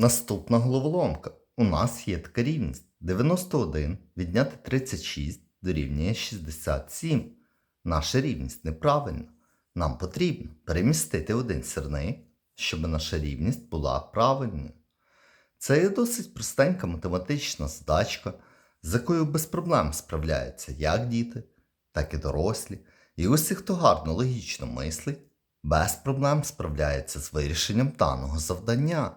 Наступна головоломка. У нас є така рівність. 91 відняти 36 дорівнює 67. Наша рівність неправильна. Нам потрібно перемістити один сірник, щоб наша рівність була правильною. Це є досить простенька математична задачка, з якою без проблем справляються як діти, так і дорослі. І усі, хто гарно логічно мислить, без проблем справляється з вирішенням даного завдання.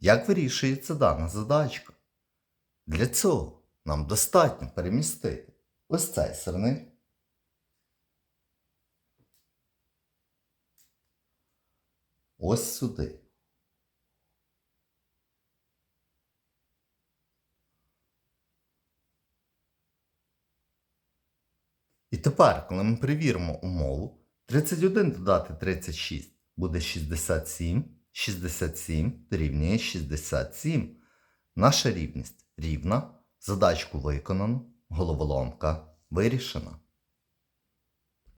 Як вирішується дана задачка? Для цього нам достатньо перемістити ось цей сирник. Ось сюди. І тепер, коли ми перевіримо умову, 31 додати 36 буде 67, 67 дорівнює 67. Наша рівність рівна, задачку виконано, головоломка вирішена.